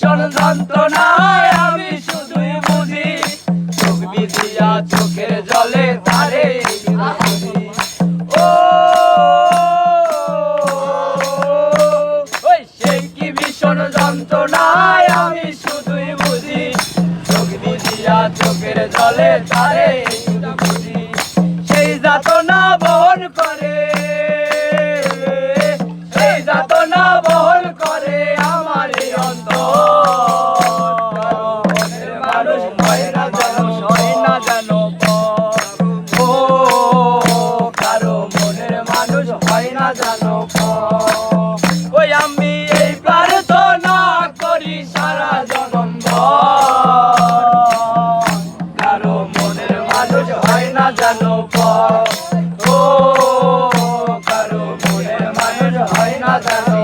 যন্ত্রণায় আমি শুধুই বুঝি চোখ বিধিয়া চোখের জলে তারে ও কি ভীষণ যন্ত্রণায় আমি শুধুই বুঝি চোখ বিধিয়া চোখের জলে তারে না জানো পর। ওই আমি এই প্রার্থনা করি সারা জনম কারও মনের মানুষ হয় না জানো ও, কারও মনের মানুষ হয় না জানো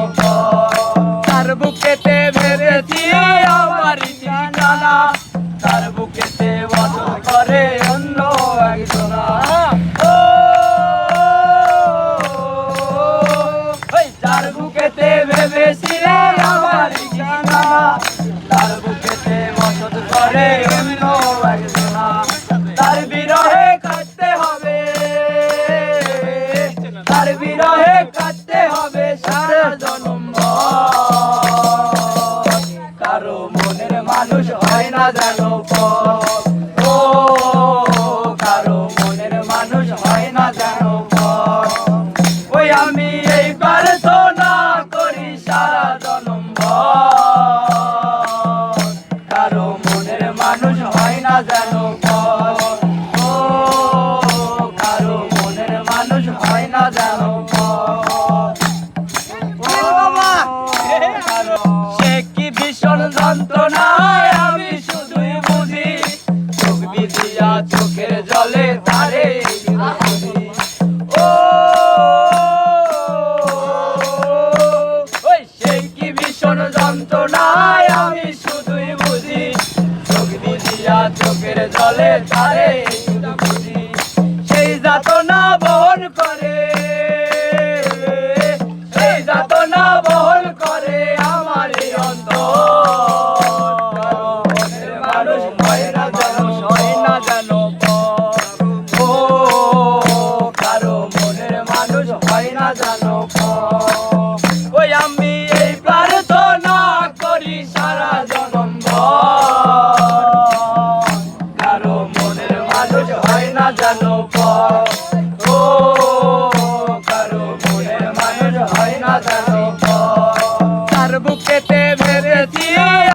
বিরহে কাটতে হবে সারা জনম কারও মনের মানুষ হয় না জানো পর। সে কি ভীষণ যন্ত্রণায় আমি শুধুই বুঝি। চোখ বিধিয়া চোখের জলে তারে ভীষণ যন্ত্রণায় আমি শুধুই বুঝি। চোখ বিধিয়া চোখের জলে তারে মানুষ হয় না জানো হয় না জানো ও কারও মনের মানুষ হয় না জানো ওই আমি এই প্রার্থনা করি সারা জনম কারও